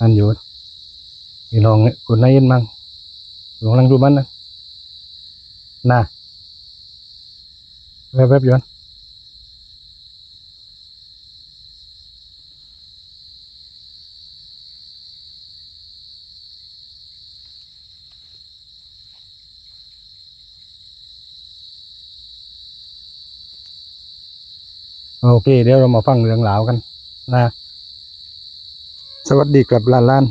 อันอยู่พี่น้องเนี่ยคุณนายเย็นมังหลวงลังดูมันนะน่ะแวบๆอยู่นั่นโอเค เดี๋ยวเรามาฟังเรื่องราวกันนะ สวัสดีครับลานลาน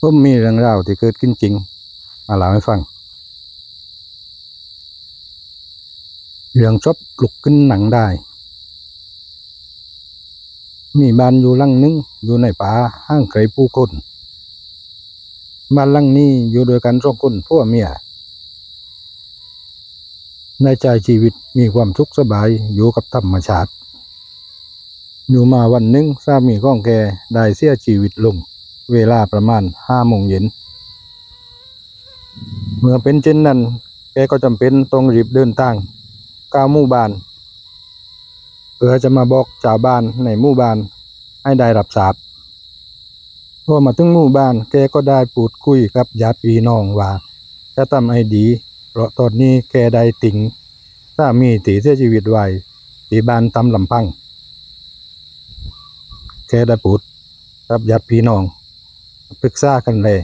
ผมมีเรื่องราวที่เกิดขึ้นจริง มาเล่าให้ฟัง เรื่องชอบลุกขึ้นหนังได้ มีบ้านอยู่ลังหนึง อยู่ในป่าห้างไกลผู้คนบ้านลังนี้อยู่โดยกันสองคนผัวเมียในใจชีวิตมีความสุขสบายอยู่กับธรรมชาติ อยู่มาวันหนึ่งสามีของแกได้เสียชีวิตลง เวลาประมาณห้าโมงเย็น เมื่อเป็นเช่นนั้น แกก็จำเป็นต้องรีบเดินทางก้าวมู่บ้าน เพื่อจะมาบอกชาวบ้านในหมู่บ้านให้ได้รับทราบพอมาถึงหมู่บ้านแกก็ได้พูดคุยกับญาติพี่น้องว่าจะทำให้ดี เพราะตอนนี้แกได้ติ่งสามีตีเสียชีวิตไว้ที่บ้านตำลำพัง แกได้พูดกับญาติพี่น้องปรึกษากันเลย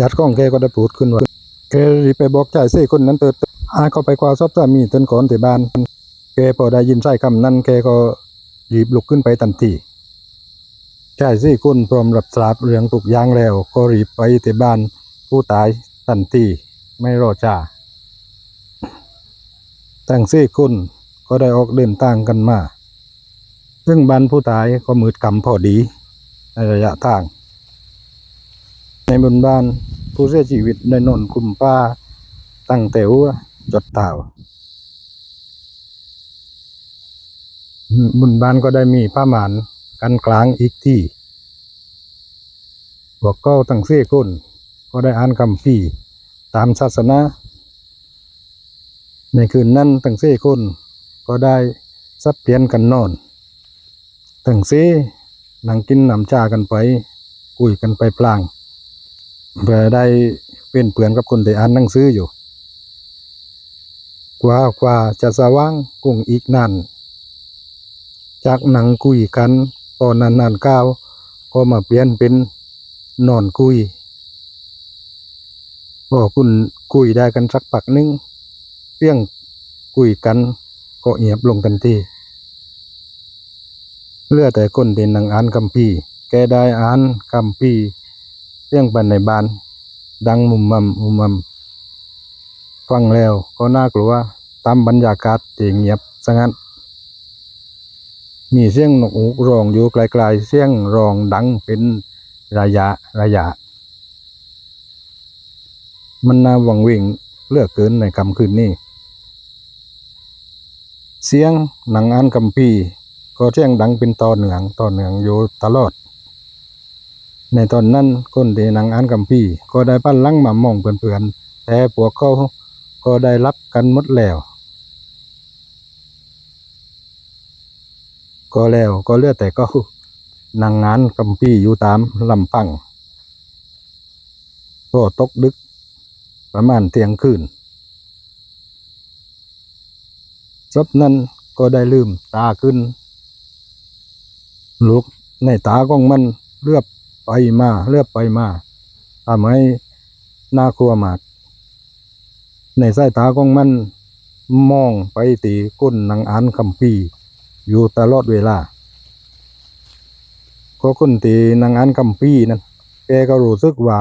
ญาติของแกก็ได้พูดขึ้นว่าแกรีไปบอกชายเสี่คนนั้นเติดอาเขาไปกว่าซอบสามีเต้นก่อนที่บ้านแกพอได้ยินใส่คำนั้นแกก็รีบลุกขึ้นไปทันทีชายสี่คนพร้อมรับทราบเรื่องตุกอยางแล้ว ก็รีบไปที่บ้านผู้ตายทันทีไม่รอจ้าทั้งสี่คนก็ได้ออกเดินทางกันมา ซึ่งบ้านผู้ตายก็มืดกำพอดีในระยะทาง ในบนบ้านผู้เสียชีวิตได้นนคุมป้าตั้งแต่หัวจดเท้าบนบ้านก็ได้มีผ้าหมานกันกลางอีกที่พวกก็ตั้งเสียคนก็ได้อ่านคำพี่ตามศาสนา ในคืนนั้นตั้งเสียคนก็ได้สับเปลี่ยนกันนอน ตั้งเสีนั่งกินน้ำชากันไปคุยกันไปพลางเพื่อได้เป็นเพื่อนกับคนที่อ่านหนังสืออยู่ กว่ากว่าจะสว่างกุ้งอีกนานจากหนังคุยกันพอนานนานๆก้าวก็มาเปลี่ยนเป็นนอนคุยพอคุณคุยได้กันสักปักนึงเรื่องคุยกันก็เงียบลงทันที เลือแต่คนที่นั่งอ่านคำพีแกได้อ่านคำพีเรื่องปันในบ้าน ดังมุมมัมมุมมัมฟังแล้วก็น่ากลัวตามบรรยากาศที่เงียบสงัดมีเสียงนกฮูกร้องอยู่ไกลๆเสียงร้องดังเป็นระยะระยะ มันน่าหวังเวงเลือกเกินในคำคืนนี้ เสียงหนังอ่านคำพี ก็เสียงดังเป็นต่อเนืองต่อเนืองอยู่ตลอด ในตอนนั้นคนที่นังอ่านคำพีก็ได้ปั้นลังมามองเพื่อนๆแต่พวกเขาก็ได้รับกันหมดแล้ว ก็แล้วก็เลือแต่ก็นั่งงานคำพีอยู่ตามลำพังก็ตกดึก ประมาณเที่ยงคืนศพนั้นก็ได้ลืมตาขึ้น ลูกในตาของมันเลือบไปมาเลือบไปมาทำให้น่ากลัวมาก ในสายตาของมันมองไปตีก้นนางอ่านคำพีอยู่ตลอดเวลาก็คนตีนางอ่านคำพีนั้นแกก็รู้สึกว่า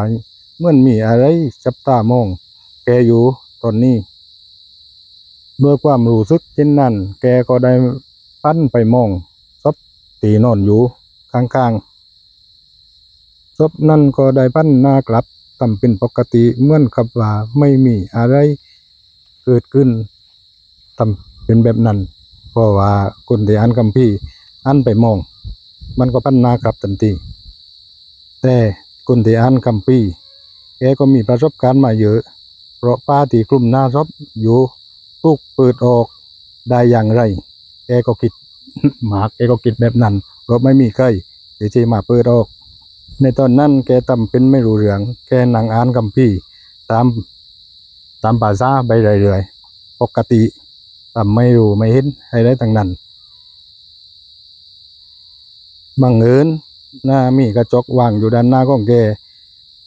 เมื่อนมีอะไรจับตามอง แกอยู่ตอนนี้ด้วยความรู้สึกเช่นนั้น แกก็ได้ปั้นไปมองศพ ตีนอนอยู่ข้างๆศพนั่นก็ได้ปั้นหน้ากลับทำเป็นปกติเหมือนกับว่าไม่มีอะไรเกิดขึ้นทำเป็นแบบนั้น เพราะว่าคนที่อ่านคำพี่อ่านไปมอง มันก็ปั้นหน้ากลับทันทีแต่คนที่อ่านคำพี่แกก็มีประสบการณ์มาเยอะ เพราะป้าที่กลุ่มหน้าซบอยู่ตุกเปิดออกได้อย่างไรแกก็คิด หมาแกก็คิดแบบนั้นเพราะไม่มีใครเดยวจีมาเปิดออก ในตอนนั้นแกทำเป็นไม่รู้เรื่องแกนั่งอ่านคำพี่ตามตามภาษาไปเรื่อยๆปกติทำไม่รู้ไม่เห็นอะไรต่างนั้นบังเอิญหน้ามีกระจกวางอยู่ด้านหน้าของแก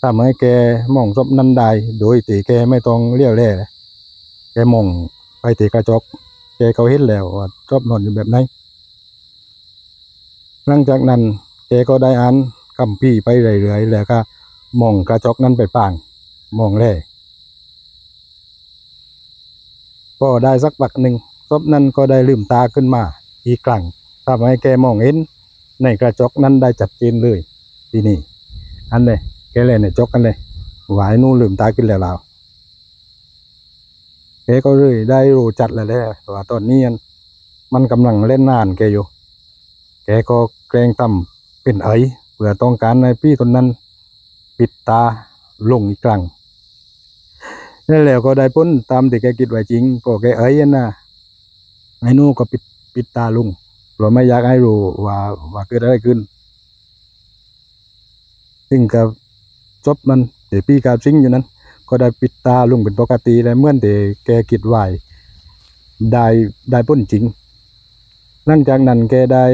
ทำให้แกมองศพนั้นได้โดยที่แกไม่ต้องเลี้ยวแล่แกมองไปที่กระจกแกเขาเห็นแล้วว่าศพนอนอยู่แบบไหน หลังจากนั้นแกก็ได้อ่านคำพี่ไปเรื่อยๆแล้วก็มองกระจกนั้นไปปางมองแล่พอได้สักปักหนึ่งศพนั้นก็ได้ลืมตาขึ้นมา อีกครั้งทำให้แกมองเห็น ในกระจกนั้นได้จัดเจนเลยทีนี้อันเลยแกเลยในจกกันเลยหวายนู่นลืมตาขึ้นแล้วเราแกก็เลยได้รู้จัดแล้วแหละว่าตอนนี้มันกำลังเล่นนานแกอยู่ แกก็แกล้งทำเป็นไอเพื่อต้องการในพี่ตนนั้น ปิดตาลงอีกครั้งนั่นแล้วก็ได้พ้นตามที่แกคิดไว้จริงพอแกเอ้ยนะไอ้นู่ก็ปิดปิดตาลงเพราะไม่อยากให้รู้ว่าว่าเกิดอะไรขึ้นซึ่งกับจบมันเดี๋ยวพี่กาซิงอยู่นั้น ก็ได้ปิดตาลงเป็นปกติและเมื่อนที่แกคิดไว้ได้ได้พ้นจริง หลังจากนั้นแกได้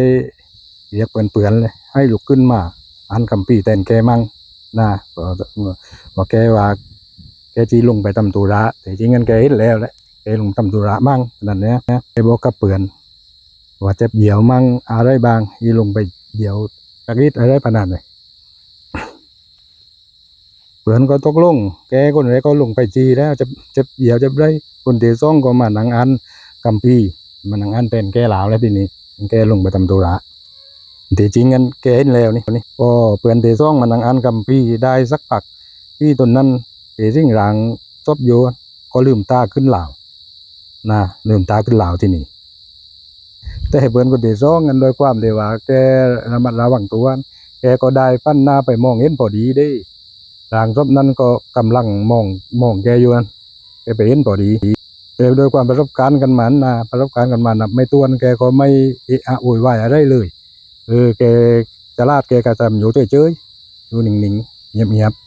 เรียกเปื่อนๆเลย ให้ลุกขึ้นมาอ่านคำปีแทนแกมั่งนะว่าแกว่าแกจีลงไปทำธุระแต่จริงกันแกเห็นแล้วแหละแกลงทำธุระมั่งนั่นเนี้ยนะแกบอกกับเปื่อนว่าเจ็บเหี่ยวมั่งอะไรบางอีลงไปเหี่ยวตะกิดอะไรปานนั้นเลยเปื่อนก็ตกลง แกคนแรกก็ลงไปจีแล้วจะจะเหี่ยวจะไรคนที่องก็มาหนังอันกัมพีมานังอันเป็นแกหลาวแล้วทีนี้แกลงไปทำธุระ ที่จริงกันแกเห็นแล้วนี่นี่พอเพื่อนที่องมานังอันกัมพีได้สักพักพี่ตนนั้นที่สิ่งหลังจบอยู่ก็ลืมตาขึ้นเหล่านะลืมตาขึ้นเหล่าที่นี่แต่เพื่อนคนที่องกันโดวยความที่ว่าแกระมัดระวังตัวแกก็ได้ปั้นหน้าไปมองเห็นพอดีได้ร่างศพนั้นก็กำลังมองมองแกอยู่นั่นแกไปเห็นพอดีแต่โดวยความประสบการณ์กันมานะประสบการณ์กันมานะไม่ตัวนแกก็ไม่เอะอะโวยวายอะไรเลย เออแกจะลาดแกก็ทำอยู่เฉยๆอยู่นิ่งๆเงียบๆ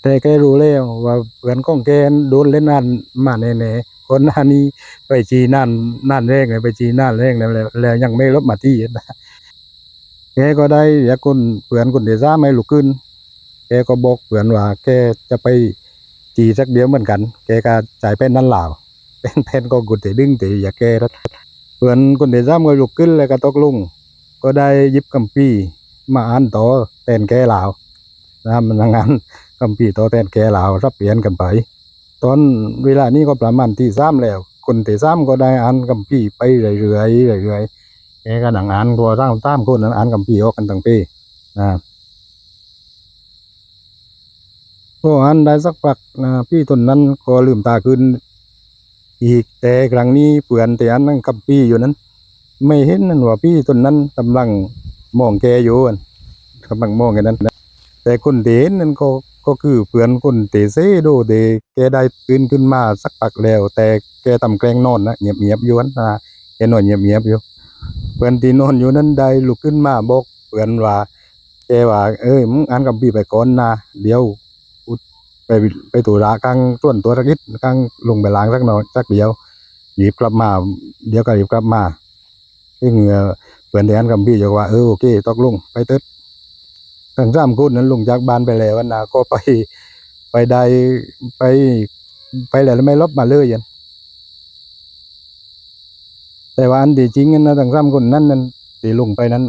แต่แกรู้แล้วว่าเพื่อนของแกโดนเล่นนั่นมาแน่ๆคนหน้านี้ไปจีนั่นนั่นแรกเลยไปจีนั่นแรกแล้วแล้วแล้วยังไม่ลบมาที่นะแกก็ได้อยากคนเพื่อนคนเดียวซ้าไม่ลุกขึ้นแกก็บอกเพื่อนว่าแกจะไปจีสักเดียวเหมือนกัน แกก็จ่ายเป็นนั่นเหล่าเป็นแผ่นก็กุดแต่ดึงแต่อยากแกรัด เพื่อนคนเดียวซ้าก็ลุกขึ้นแล้วก็ตกลง ก็ได้ยิบกัมปีมาอ่านต่อแทนแกเหล่านะมันงานกัมปีต่อแทนแกเหล่ารับเปลี่ยนกันไป ตอนเวลานี้ก็ประมาณที่สามแล้ว คนที่สามก็ได้อ่านกัมปีไปเรื่อยๆเรื่อยๆแกก็หนังอ่านตัวร่างตามคนนั้นอ่านคำพี่ออกกันตั้งปีนะพออ่านได้สักพักนะพี่ตนนั้นก็ลืมตาขึ้น อีกแต่ครั้งนี้เปื่อนแต่อันนั่งคำพี่อยู่นั้น ไม่เห็นนั่นว่าพี่ตนนั้นกำลังมองแกอยู่กำลังมองแกนั้น แต่คนเดนนั่นก็ก็คือเพื่อนคนเตเซโดเดแกได้ตื่นขึ้นมาสักพักแล้ว แต่แกทำแกล้งนอนนะเงียบๆอยู่นั่นนะแกนอนเงียบๆอยู่เพื่อนที่นอนอยู่นั้นได้ลุกขึ้นมาบอกเพื่อนว่าแกว่า เอ้ยมึงอ่านกับพี่ไปก่อนนะเดี๋ยว ไปไปตุระกลางต้นตัวสักนิดกลางลงไปล้างสักหน่อยสักเดียวหยิบกลับมาเดี๋ยวก็หยิบกลับมาซึ่งเอ่อเพื่อนที่อ่านกับพี่บอกว่าเออโอเคตกลงไปเติดทั้งสามคนนั้นลงจากบ้านไปแล้วนะก็ไปไปได้ไปไปแล้วไม่ลบมาเลยยันแต่ว่าอันที่จริงนั้นนะทั้งสามคนนั้นนั้นที่ลงไปนั้น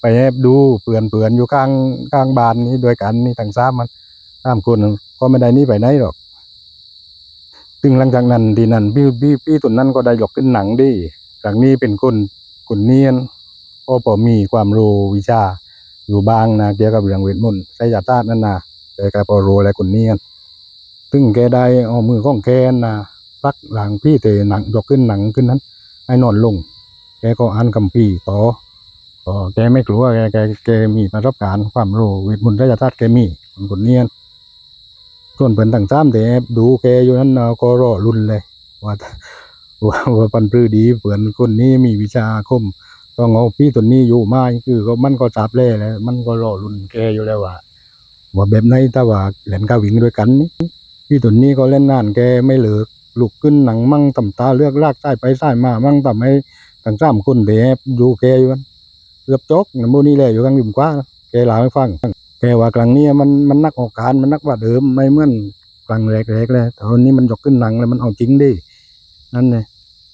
ไปแอบดูเปื่อนเปื่อนอยู่ข้างข้างบ้านนี้ด้วยกันนี่ทั้งสามมันสามคนนั้น ก็ไม่ได้นี่ไปไหนหรอก ถึงหลังจากนั้นทีนั้นพี่พี่พี่ตุนนั้นก็ได้ยกขึ้นหนังดิครั้งนี้เป็นคนคนเนียนก็พอมีความรู้วิชาอยู่บ้างนะเกี่ยวกับเรื่องเวทมนต์ไสยศาสตร์นั่นนะแกก็พอรู้อะไรคนเนียนซึ่งแกได้เอามือของแกนะปักหลังพี่เตหนังยกขึ้นหนังขึ้นนั้นให้นอนลง แกก็อ่านคำพีต่อต่อแกไม่กลัวแกแกแกมีประสบการณ์ความรู้เวทมนต์ราชทัศน์แกมีคนคนเนียน ส่วนเพิ่นต่างซ้ำแต่ดูแกอยู่นั้นน่ะก็รอรุ่นเลยว่าว่าว่าปันปลื้อดีเผื่อนคนนี้มีวิชาคมต้องเอาพี่ตัวนี้อยู่มาคือก็มันก็จับแล่แล้วมันก็รอรุ่นแกอยู่แล้วว่าว่าแบบไหนถ้าว่าเล่นกาวิ่งด้วยกันนี่พี่ตัวนี้ก็เล่นนานแกไม่เลิกลุกขึ้นหนังมั่งต่ำตาเลือกลากใต้ไปใต้มามั่งทำให้ทั้งสามคนเดบอยู่แกอยู่กันเกือบจกน้ำมูนี่แหละอยู่กลางริมกว้าแกเล่าให้ฟัง แกว่ากลางนี้มันมันนักออกการมันนักว่าเดิมไม่เหมือนกลางแรกๆเลยแต่วันนี้มันยกขึ้นหนังแล้วมันเอาจริงดินั่นเลย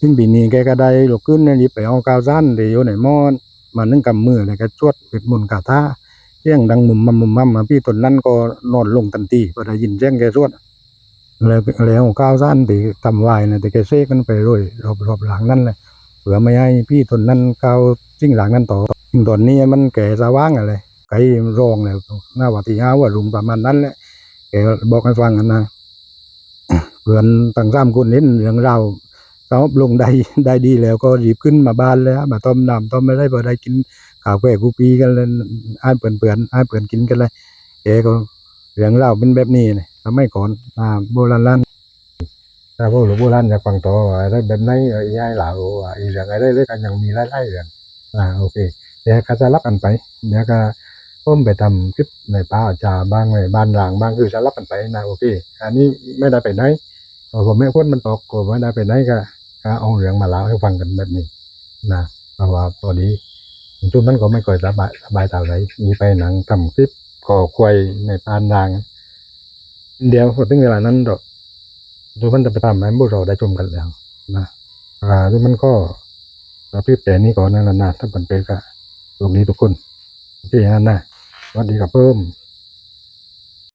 ซึ่งปีนี้แกก็ได้ยกขึ้นเนี่ยไปเอากาวสั้นเดี๋ยวไหนมอนมานึ่งกำมือเลยก็ชวดเป็ดมุนกาท่าเสียงดังมุมมัมมุมมัมมาพี่ตนนั้นก็นอนลงทันทีพอได้ยินเสียงแกชวดแล้วแล้วกาวสั้นที่ทำไว้นะแต่แกเซกันไปเร่อยรอบรอบหลังนั่นเลยเผื่อไม่ให้พี่ตนนั้นกาวสิ่งหลังนั้นต่อซึ่งตอนนี้มันแก่สว่างอะไร ไก่ร้องแล้วหน้าวัดที่ห้าว่าลุงประมาณนั้นแหละแกบอกให้ฟังกันนะเพื่อนต่างสามคนเห็นเรื่องเราวสอบลงได้ได้ดีแล้วก็รีบขึ้นมาบ้านเลยฮะมาต้มน้ำต้มไม่ได้พอได้กินข้าวแกกูปีกันเลยอ้ายเปื่อนเปื่อนอ้ายเปื่อนกินกันเลยแกก็เรื่องเราเป็นแบบนี้เลยทำไม่ก่อนอ่าโบราณล้านถ้าพวกหลวงโบราณจะฟังต่อว่าอะไรแบบไหนเอ้ยายเหล่าอีเรื่องอะไรเล็กกันยังมีหลายๆเรื่องอ่าโอเคเดี๋ยวก็จะรับกันไปเดี๋ยวก็ ผมไปทำคลิปในป่าอาจาบ้างในบ้านรางบ้างคือจะรับกันไปนะโอเค อันนี้ไม่ได้ไปไหนผมไม่พ้นมันตกก็ไม่ได้ไปไหนก็ก็เอาเรื่องมาเล่าให้ฟังกันแบบนี้นะเพราะว่าพอดีทุกมันก็ไม่ค่อยสบายสบายเท่าไหร่มีไปหนังทำคลิปก่อควายในปานราง เดี๋ยวพอถึงเวลานั้นดอกทุกมันจะไปทำให้พวกเราได้ชมกันแล้วนะอ่าทุกมันก็เราพี่แต่นี้ก่อนนะนะถ้าเป็นไปก็ตรงนี้ทุกคนโอเคฮะนะ วัสดีครับเพิ่ม